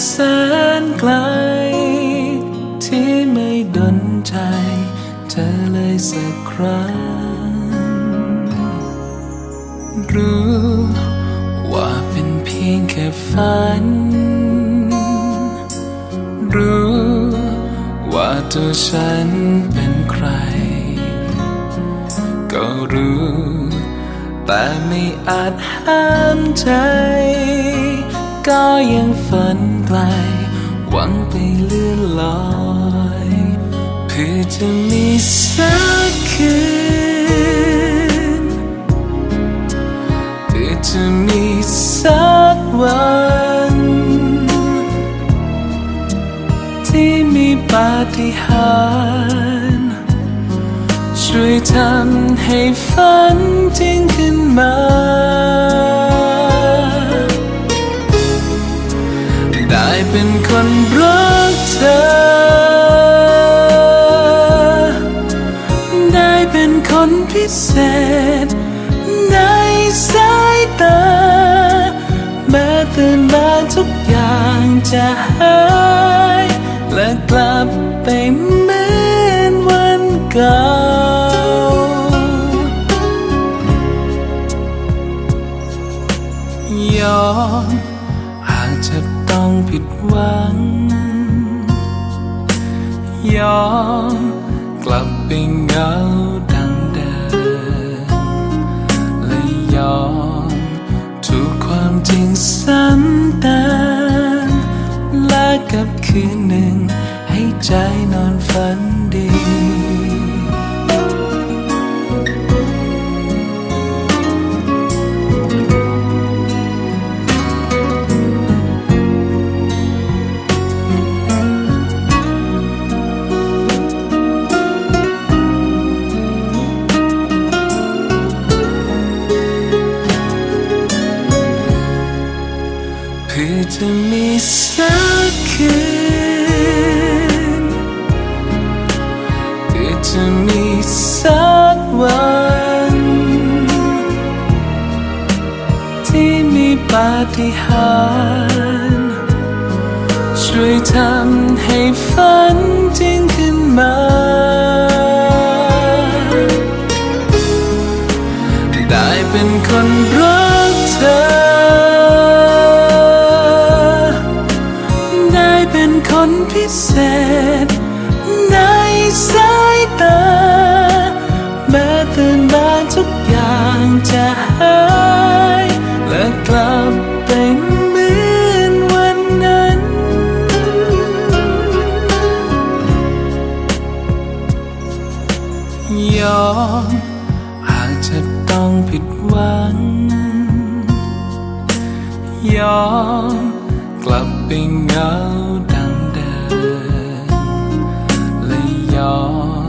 แสนไกล ที่ไม่ดนใจ เธอเลยสักครั้ง รู้ว่าเป็นเพียงแค่ฝัน รู้ว่าตัวฉันเป็นใคร ก็รู้ แต่ไม่อาจห้ามใจ ก็ยังฝันไกล หวังไปเลื่อนลอยเพื่อจะมีสักคืนเพื่อจะมีสักวัน ที่มีปาฏิหาริย์ช่วยทำให้ฝันจริงขึ้นมา อ ช่วยทำให้ฝันจริงขึ้นมา ยอมหากจะต้องผิดหวัง ยอมกลับไปเหงาดังเดิมและยอม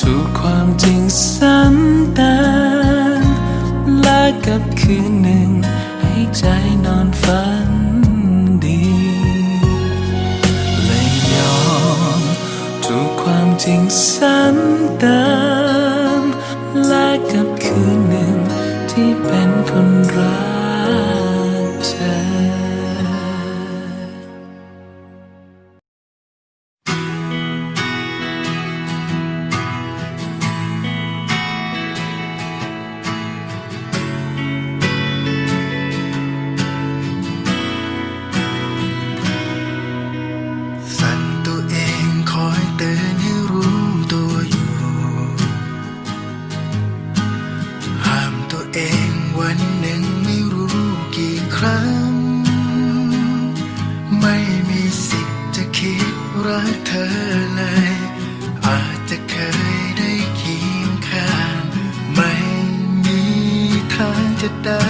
ถูกความจริงซ้ำเติมและกับคืนหนึ่งให้ใจนอนฝันดีและยอมถูกความจริงซ้ำ it.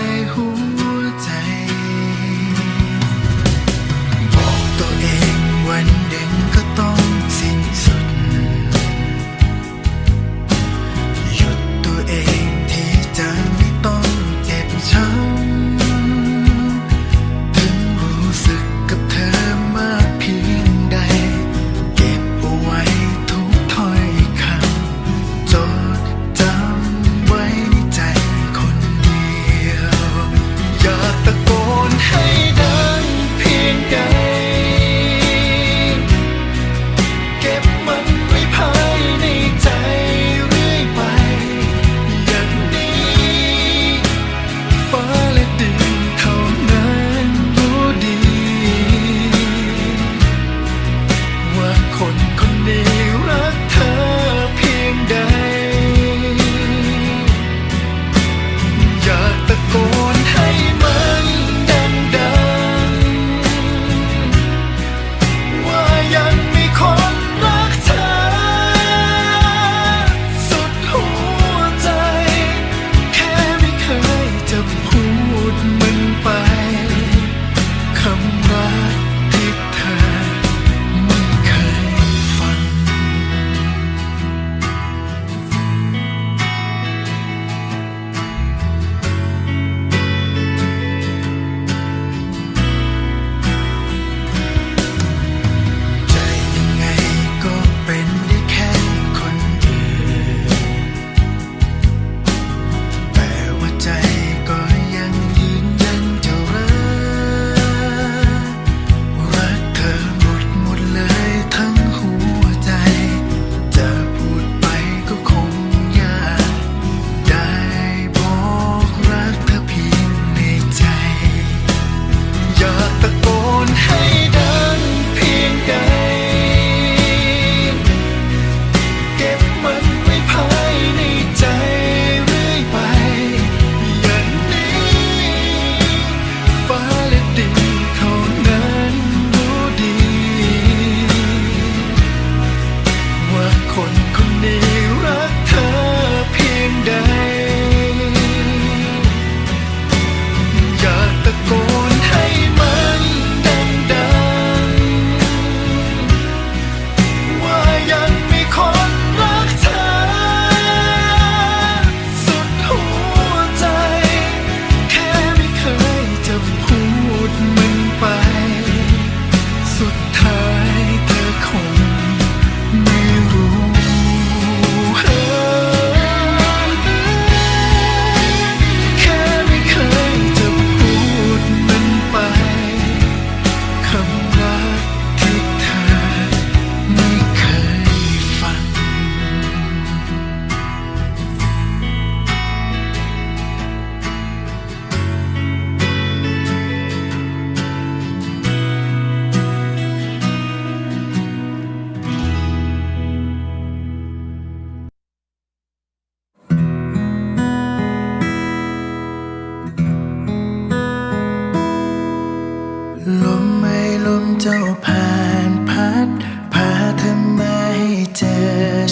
มเจ้าผ่านพัดพาเธอมาให้เจอ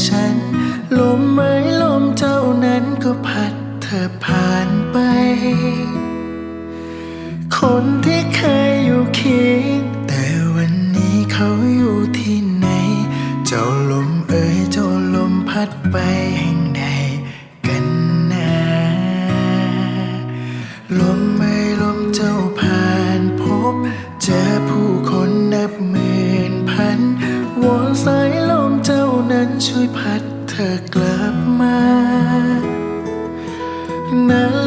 ฉัน ลมไม้ลมเจ้านั้นก็ผ่าน สายลมเจ้านั้นช่วยพัดเธอกลับมานั้น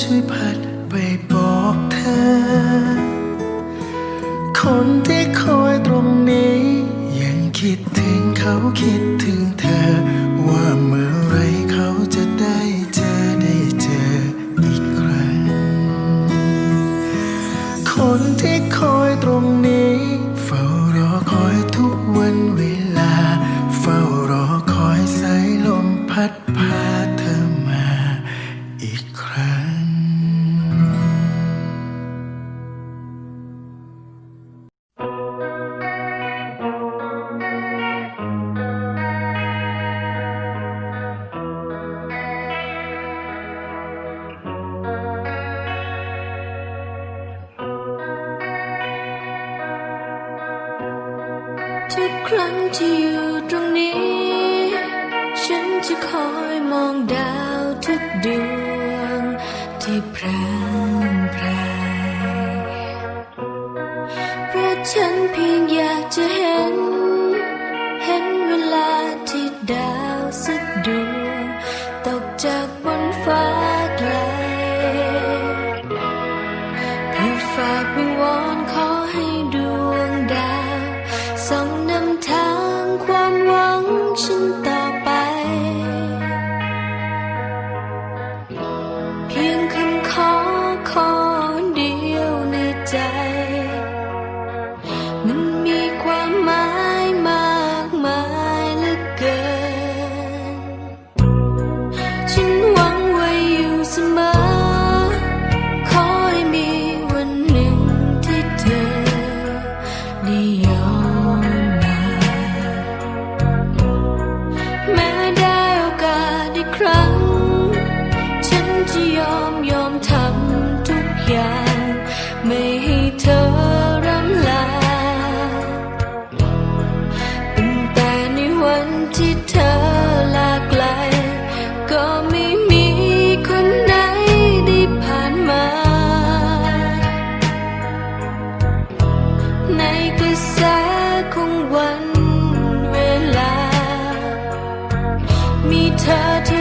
ช่วยพัดไปบอกเธอ คนที่คอยตรงนี้ ยังคิดถึงเขาคิดถึงเธอว่าเมื่อ ทุกครั้งที่อยู่ตรงนี้ ฉันจะคอยมองดาวทุกดวงที่พรางพรายเพราะฉันเพียงอยากจะเห็น เห็นเวลาที่ดาวสักดวงตกจากบนฟ้า eternity.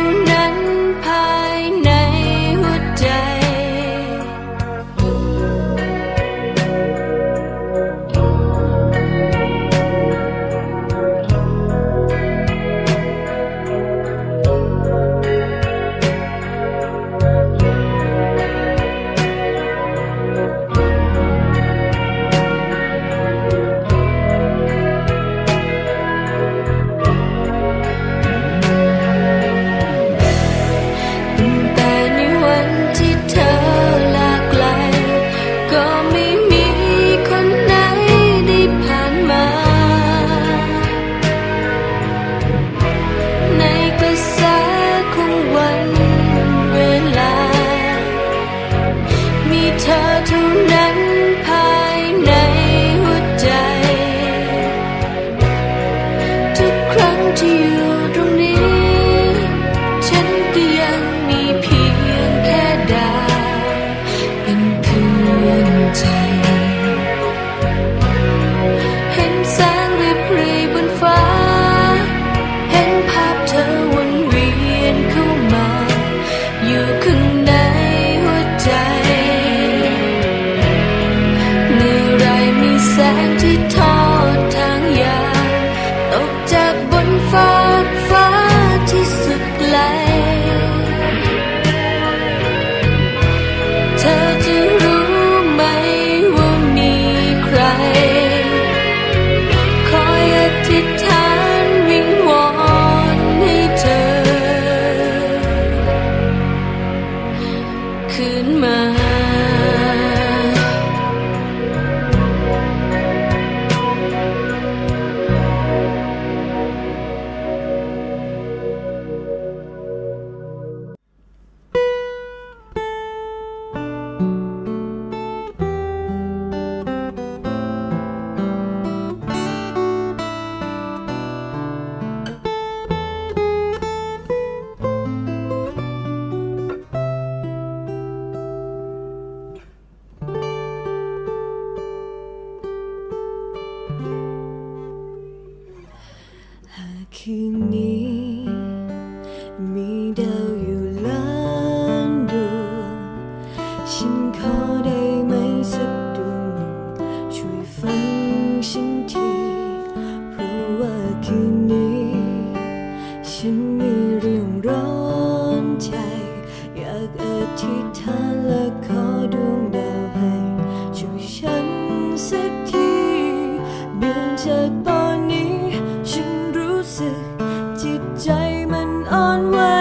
หา มั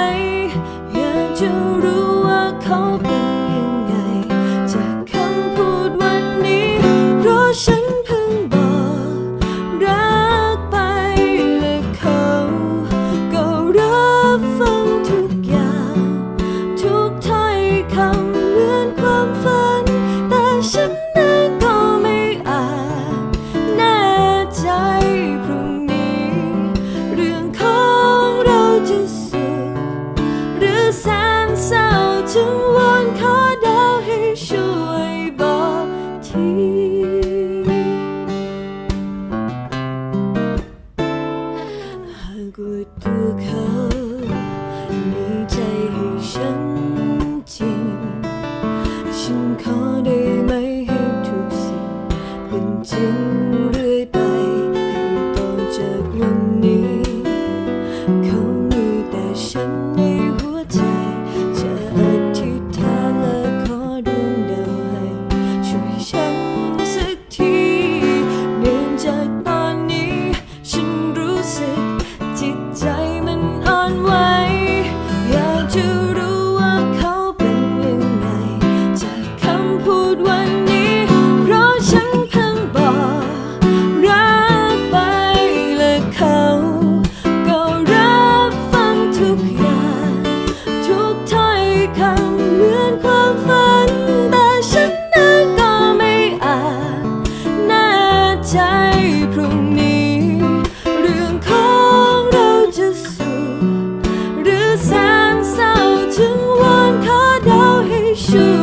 า